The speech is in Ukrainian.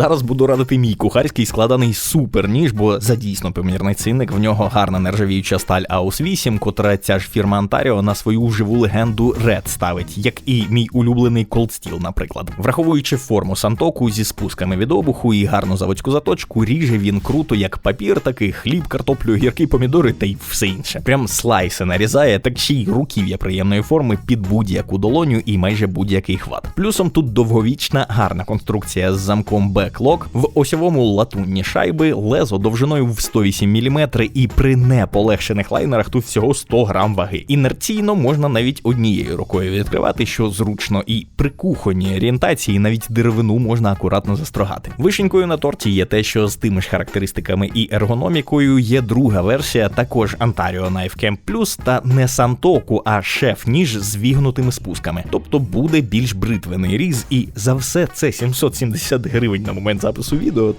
Зараз буду радити мій кухарський складений суперніж, бо за дійсно помірний цінник в нього гарна нержавіюча сталь AUS 8, котра ця ж фірма Ontario на свою живу легенду Red ставить, як і мій улюблений Cold Steel, наприклад. Враховуючи форму сантоку зі спусками від обуху і гарну заводську заточку, ріже він круто як папір, так і хліб, картоплю, гіркі помідори та й все інше. Прям слайси нарізає, так ще й руків'я приємної форми під будь-яку долоню і майже будь-який хват. Плюсом тут довговічна гарна конструкція з замком Backlog, в осьовому латунні шайби, лезо довжиною в 108 мм і при неполегшених лайнерах тут всього 100 грам ваги. Інерційно можна навіть однією рукою відкривати, що зручно, і при кухонній орієнтації навіть деревину можна акуратно застрогати. Вишенькою на торті є те, що з тими ж характеристиками і ергономікою є друга версія, також Ontario Knife Camp Plus та не Сантоку, а шеф ніж з вігнутими спусками. Тобто буде більш бритвений різ, і за все це 770 гривень на momentos a posuido